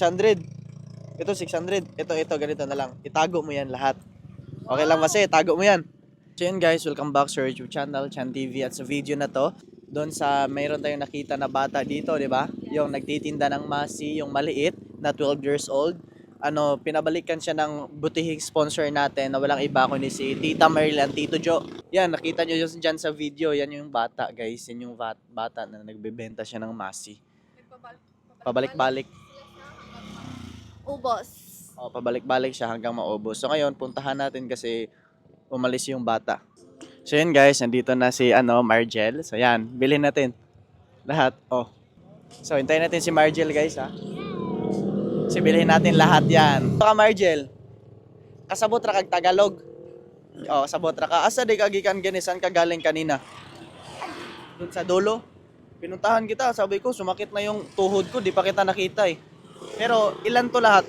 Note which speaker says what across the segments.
Speaker 1: 600. Ito 600. Ito, ito, ganito na lang. Itago mo yan lahat. Okay lang kasi, tago mo yan. So yun guys, welcome back sa YouTube channel, Chan TV. At sa video na to, doon sa mayroon tayong nakita na bata dito, di ba? Yung nagtitinda ng masi, yung maliit na 12 years old. Ano, pinabalikan siya ng butihing sponsor natin na walang iba kundi si Tita Marilyn, Tito Jo. Yan, nakita nyo yun dyan sa video. Yan yung bata guys. Yan yung bat- bata na nagbebenta siya ng masi. Pabalik-balik.
Speaker 2: Ubos.
Speaker 1: O, pabalik-balik siya hanggang maubos. So ngayon, puntahan natin kasi umalis yung bata. So yun guys, nandito na si ano, Margel. So yan, bilhin natin. Lahat. Oh. So hintayin natin si Margel guys ha. So bilhin natin lahat yan. Baka Margel, kasabot ra kag Tagalog. Oh, sabot ra ka. Asa di gani ka galing kanina? Doon sa dulo. Pinuntahan kita, sabi ko, sumakit na yung tuhod ko, di pa kita nakita eh. Pero ilan to lahat?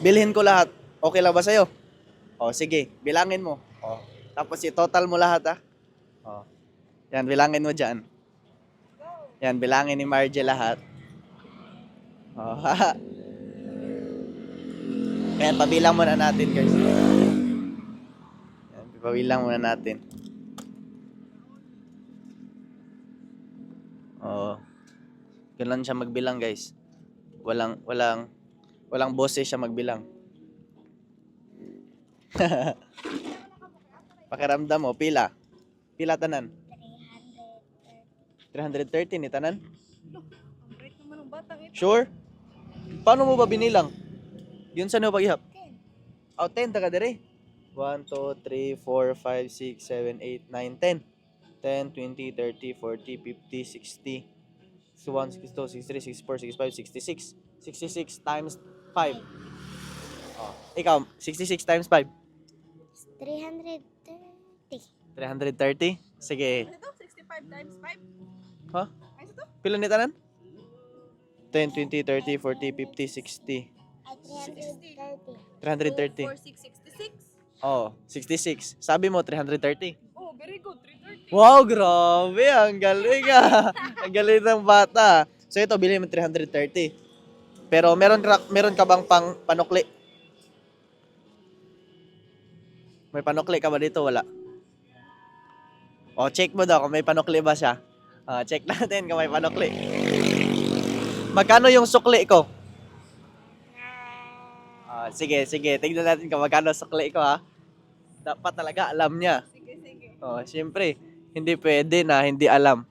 Speaker 1: Bilhin ko lahat. Okay lang ba sa'yo? O, sige. Bilangin mo. O. Tapos i-total mo lahat, ha? O. Yan, bilangin mo dyan. Yan, bilangin ni Margie lahat. O, ha? Ayan, pabilang muna natin, guys. Yan, pabilang muna natin. O. Ganun siya magbilang, guys. Walang, walang, walang boses siya magbilang. Pakiramdam mo, pila? Pila tanan? 330 ni tanan? Sure? Paano mo ba binilang? Yun sa ano paghihap? Oh, 10 taga dire. 1, 2, 3, 4, 5, 6, 7, 8, 9, 10. 10, 20, 30, 40, 50, 60, 61, 62, 63, 64, 65, 66. 66 times 5. Oh, ikaw, 66 times 5.
Speaker 2: 330.
Speaker 1: 330? Sige.
Speaker 2: Ito, 65 times 5.
Speaker 1: Ha?
Speaker 2: Ay, ito?
Speaker 1: Pila ni tanan? 10, 20, 30, 40, 50, 60.
Speaker 2: Ay, 330.
Speaker 1: 330.
Speaker 2: 4, 6, 66.
Speaker 1: Oh, 66. Sabi mo 330.
Speaker 2: Oh, very good. 330.
Speaker 1: Wow, grabe. Ang galing ah. ang galing ng bata. So ito, bilhin mo 330. Pero meron ka, meron ka bang pang panukli? May panukli ka ba dito? Wala. O, check mo daw kung may panukli ba siya. Ah, check natin kung may panukli. Magkano yung sukli ko? Ah, sige, sige. Tignan natin kung magkano sukli ko ha. Dapat talaga alam niya.
Speaker 2: Sige, sige.
Speaker 1: Oh, siyempre, hindi pwede na hindi alam.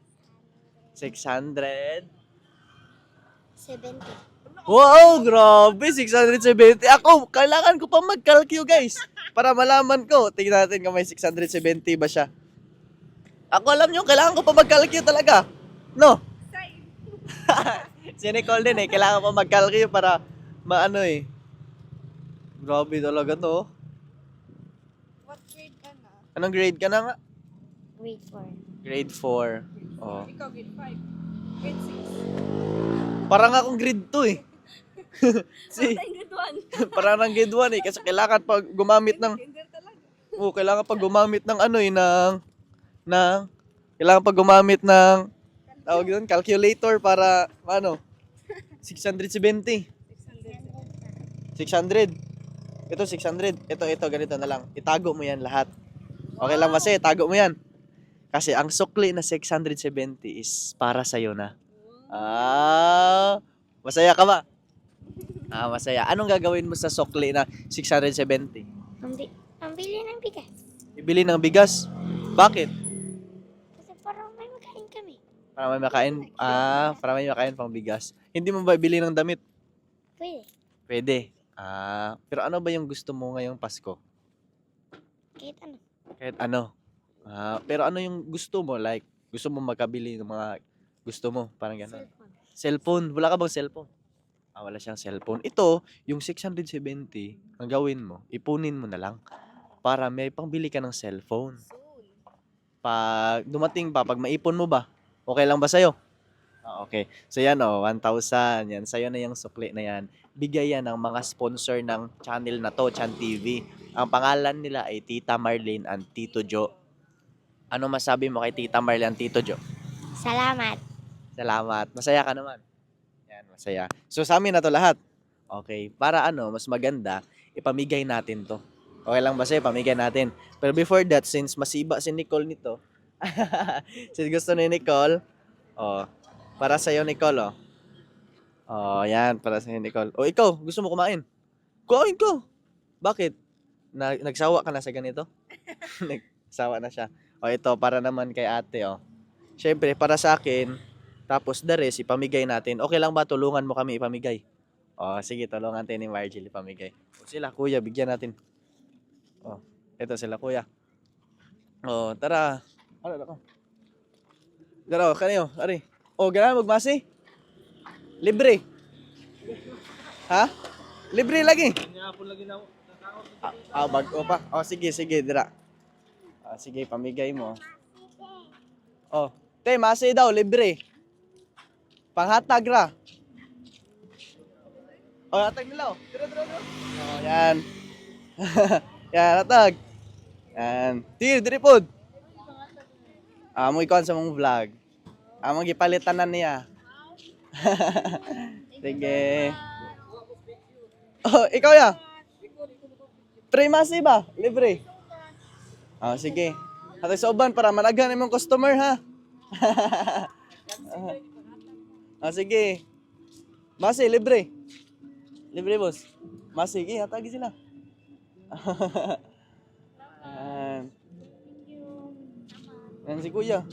Speaker 1: 600.
Speaker 2: 70.
Speaker 1: Wow, grabe, 670. Ako, kailangan ko pa mag-calculate, guys. Para malaman ko. Tingnan natin kung may 670 ba siya. Ako alam nyo, kailangan ko pa mag-calculate talaga. No? Si Nicole din eh, kailangan pa mag-calculate para maano eh. Grabe talaga to.
Speaker 2: What grade ka na?
Speaker 1: Anong grade ka na nga?
Speaker 2: Grade 4.
Speaker 1: Grade 4. Oh.
Speaker 2: Ikaw, grade 5. Grade 6.
Speaker 1: Parang akong grade 2 eh. si,
Speaker 2: Tayo grade 1.
Speaker 1: parang nang grade 1 eh. Kasi kailangan pag gumamit ng,
Speaker 2: talaga.
Speaker 1: oh, kailangan pag gumamit ng ano eh, ng, ng, kailangan pag gumamit ng, tawag doon, calculator para, ano, 670.
Speaker 2: 600.
Speaker 1: 600. Ito 600. Ito, ito, ganito na lang. Itago mo yan lahat. Okay lang kasi, itago mo yan. Kasi ang sukli na 670 is para sa'yo na. Ah, masaya ka ba? Ah, masaya. Anong gagawin mo sa sukli na 670?
Speaker 2: Pambi pambili ng bigas.
Speaker 1: Ibili ng bigas. Bakit?
Speaker 2: Kasi parang may makain kami.
Speaker 1: Para may makain, ah, para may makain pang bigas. Hindi mo ba ibili ng damit?
Speaker 2: Pwede.
Speaker 1: Pwede. Ah, pero ano ba yung gusto mo ngayong Pasko?
Speaker 2: Kahit ano.
Speaker 1: Kahit ano. Ah, pero ano yung gusto mo? Like, gusto mo makabili ng mga gusto mo? Parang gano'n.
Speaker 2: Cellphone.
Speaker 1: Cellphone. Wala ka bang cellphone? Ah, wala siyang cellphone. Ito, yung 670, ang gawin mo, ipunin mo na lang para may pangbili ka ng cellphone. Pag dumating pa, pag maipon mo ba, okay lang ba sa'yo? Ah, okay. So yan o, 1,000. Yan, sa'yo na yung sukli na yan. Bigay yan ng mga sponsor ng channel na to, Chan TV. Ang pangalan nila ay Tita Marlene and Tito Jo. Ano masabi mo kay Tita Marlene Tito Jo?
Speaker 2: Salamat.
Speaker 1: Salamat. Masaya ka naman. Yan, Masaya. So sa amin na to lahat. Okay, para ano, mas maganda, ipamigay natin to. Okay lang ba sa'yo? Pamigay natin. Pero before that, since masiba si Nicole nito, since gusto ni Nicole, oh, para sa'yo Nicole, oh. Oh, yan, para sa'yo Nicole. Oh, ikaw, gusto mo kumain? Kumain ko. Bakit? Na, nagsawa ka na sa ganito? nagsawa na siya. O ito, para naman kay ate, oh. Siyempre, para sa akin, tapos the rest, ipamigay natin. Okay lang ba tulungan mo kami ipamigay? O, sige, tulungan tayo ni Margil ipamigay. O, sila, kuya, bigyan natin. O, ito sila, kuya. O, tara. Ano, ako? Tara, kanyo, ari. O, gano'n magmasi? Libre. Ha? Libre lagi. Ah, ah bago pa. O, sige, sige, dira. Ah, sige, pamigay mo. Oh, te, masi daw, libre. Panghatag ra. Oh, hatag nila. oh. Dira, dira, dira. Oh, yan. yan, hatag. Yan. Tir, diri pod. Ah, mo ikaw sa mong vlog. Ah, mo gipalitan na niya. Sige. Oh, ikaw ya. Pre masi ba? Libre. Ah, sige. Hatag sa uban para managhan imong customer ha. ah, sige. Masi, libre. Libre, boss. Masi, sige, hatagi sila. Yan. Yan si kuya.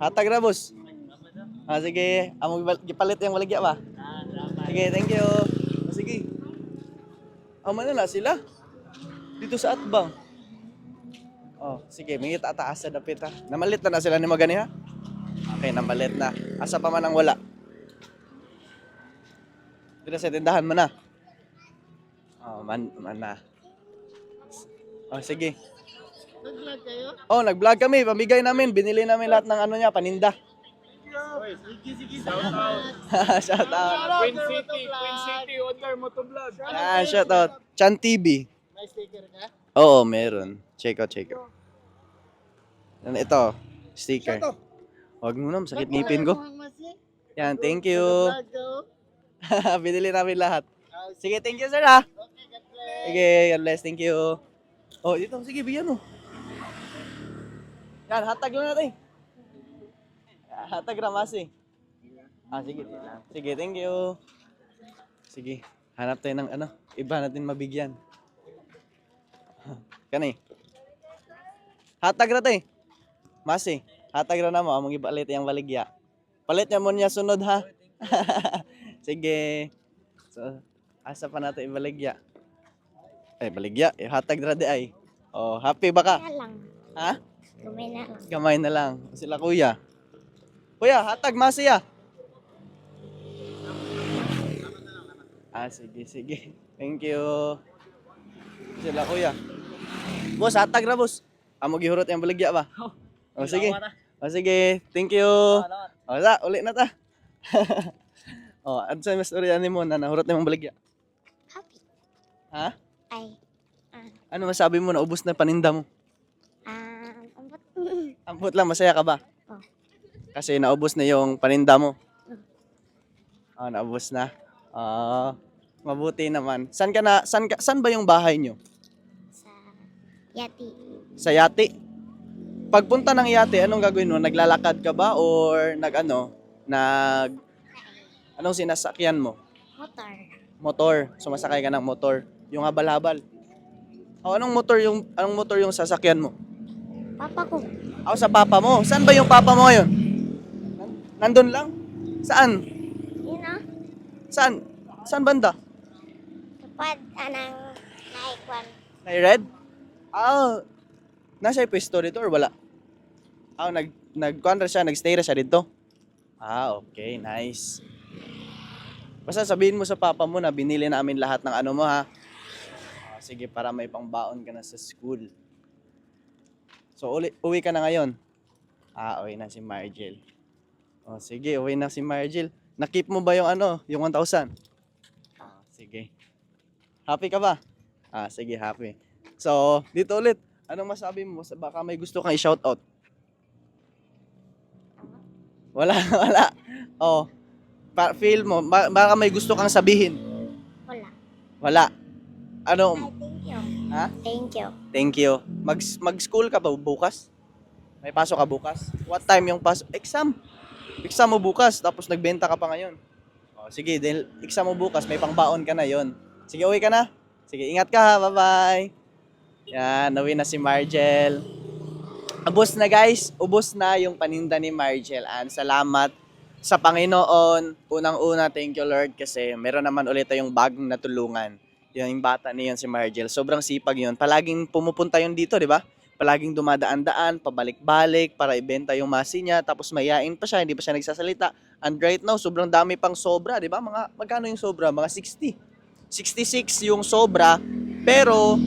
Speaker 1: Hatag na, boss. Ah, sige. Amo gipalit yung waligya ba? Sige, thank you. Ah, sige. Amo na na sila. Dito sa Atbang. Oh, sige, may itataas sa dapit ha. Namalit na na sila ni Magani ha? Okay, namalit na. Asa pa man ang wala? Dito sa tindahan mo na. Oh, man, man na. Oh, sige.
Speaker 2: Nag-vlog kayo?
Speaker 1: Oh, nag-vlog kami. Pamigay namin. Binili namin lahat ng ano niya, paninda. shout out.
Speaker 3: Queen City, Queen City, order mo to vlog.
Speaker 1: Ah, shout out. Chan TV.
Speaker 2: May sticker ka?
Speaker 1: Oo, meron. Check out, check out. Yan, Ito, sticker. Huwag mo na, sakit ngipin ko. Yan, thank you. Binili namin lahat. Sige, thank you, sir, ha?
Speaker 2: Okay, God bless.
Speaker 1: Sige, God bless, thank you. Oh, dito, sige, bigyan mo. Yan, hatag lang natin. Hatag ramasi. Ah, sige. Sige, thank you. Sige, hanap tayo ng ano, iba natin mabigyan. Kani. Hatag na tayo. Masi, hatag na na mo, among ibalit yung baligya. Palit niya mo niya sunod ha. sige. So, asa pa nato ibaligya. Ay, baligya. Eh, hatag na di ay. Oh, happy ba ka?
Speaker 4: Lang.
Speaker 1: Ha?
Speaker 4: Gawin na lang.
Speaker 1: Kamay na lang. Sila kuya. Kuya, hatag masiya. Ah, sige, sige. Thank you. Sila kuya. Boss, hatag na boss. Amo gihurot yung baligya ba? Oh, sige. Oh, sige. Thank you. Oh, sa, uli na ta. oh, ano sa mas uri mo na nahurot na yung baligya?
Speaker 4: Happy.
Speaker 1: Ha?
Speaker 4: Ay.
Speaker 1: Ano masabi mo na ubos na paninda mo?
Speaker 4: Ah, ambot.
Speaker 1: Ambot lang, masaya ka ba?
Speaker 4: Oh.
Speaker 1: Kasi naubos na yung paninda mo. Ah, naubos na. Ah, mabuti naman. San ka na, san, ka, san ba yung bahay nyo?
Speaker 4: Yati.
Speaker 1: Sa yate? Pagpunta ng yate, anong gagawin mo? Naglalakad ka ba or nag ano, nag anong sinasakyan mo?
Speaker 4: Motor.
Speaker 1: Motor. Sumasakay ka ng motor. Yung habal-habal. O anong motor yung anong motor yung sasakyan mo?
Speaker 4: Papa ko.
Speaker 1: Ako sa papa mo. Saan ba yung papa mo ngayon? Nandun lang? Saan?
Speaker 4: Yun ah.
Speaker 1: Saan? Saan banda?
Speaker 4: Kapag anang naikwan.
Speaker 1: May red? Ah, nasa pwesto dito or wala? Ah, nag nagkuan siya, nagstay ra siya dito. Ah, okay, nice. Basta sabihin mo sa papa mo na binili namin lahat ng ano mo ha. Ah, sige, para may pangbaon ka na sa school. So, uli, uwi ka na ngayon? Ah, uwi na si Margel. Oh, sige, uwi na si Margel. Nakip mo ba yung ano, yung 1,000? Ah, sige. Happy ka ba? Ah, sige, happy. So, dito ulit. Anong masabi mo? Baka may gusto kang i-shoutout. Wala, wala. Oh. Pa- feel mo, ba- baka may gusto kang sabihin.
Speaker 4: Wala.
Speaker 1: Wala. Ano?
Speaker 4: Thank you.
Speaker 1: Ha?
Speaker 4: Thank you.
Speaker 1: Thank you. Mag mag-school ka ba bukas? May pasok ka bukas? What time yung pasok? Exam. Exam mo bukas tapos nagbenta ka pa ngayon. Oh, sige, dahil exam mo bukas, may pangbaon ka na 'yon. Sige, uwi ka na. Sige, ingat ka ha. Bye-bye. Yan, nawin na si Margel. Ubus na guys, ubos na yung paninda ni Margel. And salamat sa Panginoon. Unang-una, thank you Lord kasi meron naman ulit tayong bagong natulungan. Yun, yung bata niyon si Margel. Sobrang sipag yun. Palaging pumupunta yun dito, di ba? Palaging dumadaan-daan, pabalik-balik para ibenta yung masi niya. Tapos mayain pa siya, hindi pa siya nagsasalita. And right now, sobrang dami pang sobra, di ba? Mga, magkano yung sobra? Mga 60. 66 yung sobra. Pero,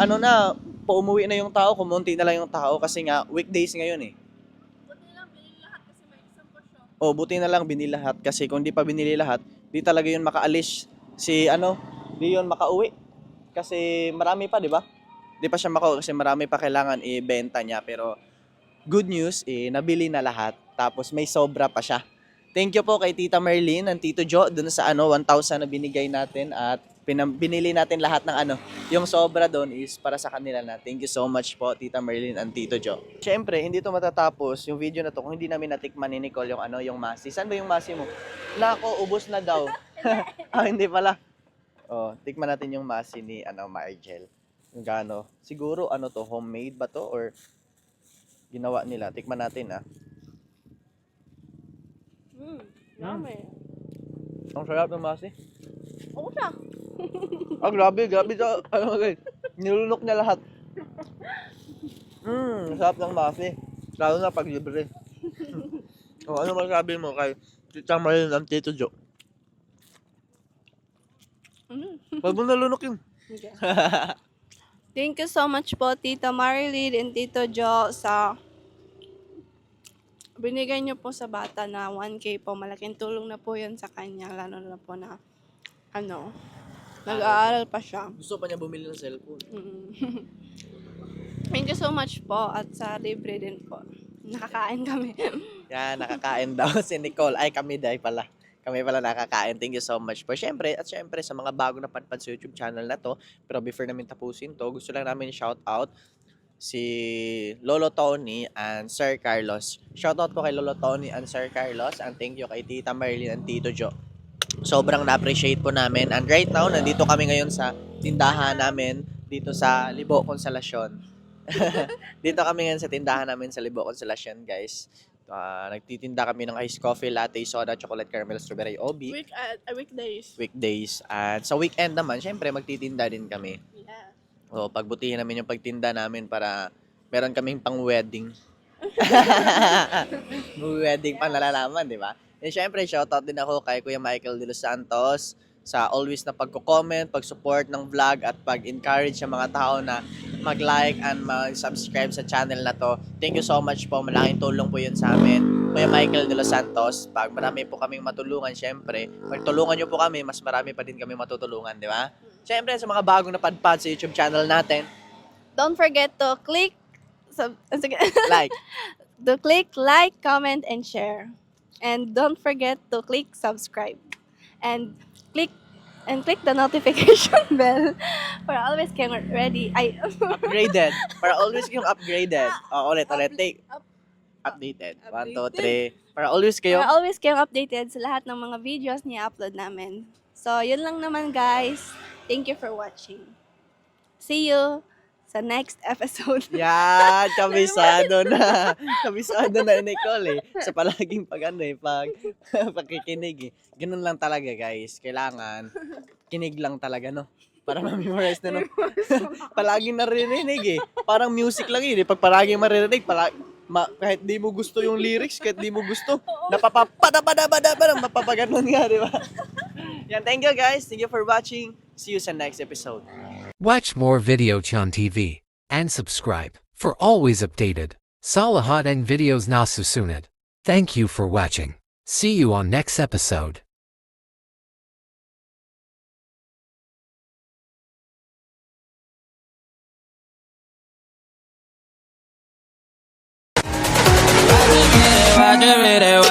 Speaker 1: ano na, paumuwi na yung tao, kumunti na lang yung tao kasi nga, weekdays ngayon eh.
Speaker 2: Buti lang, bilhin lahat kasi may isang pa siya.
Speaker 1: O, buti na lang binili lahat kasi kung di pa binili lahat, di talaga yun makaalis. Si ano, di yun makauwi. Kasi marami pa, di ba? Di pa siya makauwi kasi marami pa kailangan ibenta niya. Pero good news, eh, nabili na lahat. Tapos may sobra pa siya. Thank you po kay Tita Merlin and Tito Jo dun sa ano 1,000 na binigay natin at pinam- binili natin lahat ng ano. Yung sobra doon is para sa kanila na. Thank you so much po Tita Merlin and Tito Jo. Siyempre, hindi to matatapos yung video na to kung hindi namin natikman ni Nicole yung ano, yung masi. Saan ba yung masi mo? Nako, ubos na daw. ah, hindi pala. Oh, tikman natin yung masi ni ano, Margel. Gaano. Siguro ano to, homemade ba to or ginawa nila? Tikman natin ah.
Speaker 2: Hmm, yummy.
Speaker 1: Ang sarap ng masi.
Speaker 2: Oo siya.
Speaker 1: Ah, grabe, grabe sa, ano guys, nilunok niya lahat. Mmm, sarap ng masi. Lalo na pag libre. o, ano masabi mo kay Tita Marilyn and Tito Jo?
Speaker 2: Mm.
Speaker 1: Pag mo nalunok yun.
Speaker 2: Thank you so much po, Tita Marilyn and Tito Jo, sa binigay niyo po sa bata na 1K po. Malaking tulong na po yun sa kanya, lalo na po na, ano, nag-aaral pa siya.
Speaker 1: Gusto pa niya bumili ng cellphone.
Speaker 2: Mm. Thank you so much po at sa libre din po. Nakakain kami.
Speaker 1: Yan, nakakain daw si Nicole. Ay, kami dahil pala. Kami pala nakakain. Thank you so much po. Siyempre, at siyempre sa mga bago na panpad sa YouTube channel na to, pero before namin tapusin to, gusto lang namin shout out si Lolo Tony and Sir Carlos. Shout out po kay Lolo Tony and Sir Carlos and thank you kay Tita Marilyn and Tito Jo. Sobrang na-appreciate po namin. And right now, nandito kami ngayon sa tindahan namin dito sa Libo Consolacion. dito kami ngayon sa tindahan namin sa Libo Consolacion, guys. Ah, nagtitinda kami ng iced coffee, latte, soda, chocolate caramel, strawberry, obi,
Speaker 2: Week, uh, weekdays.
Speaker 1: weekdays. At sa weekend naman, syempre magtitinda din kami.
Speaker 2: Yeah.
Speaker 1: O, pagbutihin namin yung pagtinda namin para meron kaming pang wedding. pang nalalaman, di ba? And syempre, shoutout din ako kay Kuya Michael De Los Santos sa always na pagko-comment, pag-support ng vlog at pag-encourage sa mga tao na mag-like and mag-subscribe sa channel na to. Thank you so much po. Malaking tulong po yun sa amin. Kuya Michael De Los Santos, pag marami po kaming matulungan, syempre, pag tulungan nyo po kami, mas marami pa din kami matutulungan, di ba? Syempre, sa mga bagong napadpad sa YouTube channel natin,
Speaker 2: Don't forget to click sub, sige,
Speaker 1: like,
Speaker 2: to click like, comment, and share. And don't forget to click subscribe. And click and click the notification bell for always get ready. I
Speaker 1: upgraded. Para always kayong upgraded. O, ulit, ulit. Take,
Speaker 2: Up-
Speaker 1: updated. One, two,
Speaker 2: Updated.
Speaker 1: three. Para always kayo.
Speaker 2: for always kayong updated sa lahat ng mga videos ni upload namin. So, yun lang naman guys. Thank you for watching. See you sa next episode.
Speaker 1: Yan, kabisado na. Kabisado na ni Nicole eh. Sa palaging pag ano eh, pag pakikinig eh. Ganun lang talaga guys. Kailangan, kinig lang talaga no. Para ma-memorize na no. palaging naririnig eh. Parang music lang yun eh. Pag palaging maririnig, pala, ma, kahit di mo gusto yung lyrics, kahit di mo gusto, napapapada-pada-pada-pada, mapapaganon nga, di ba? Yan, thank you guys. Thank you for watching. See you sa next episode.
Speaker 5: Watch more Video Chon TV and subscribe for always updated Salahat and videos na. Thank you for watching. See you on next episode.
Speaker 6: Every day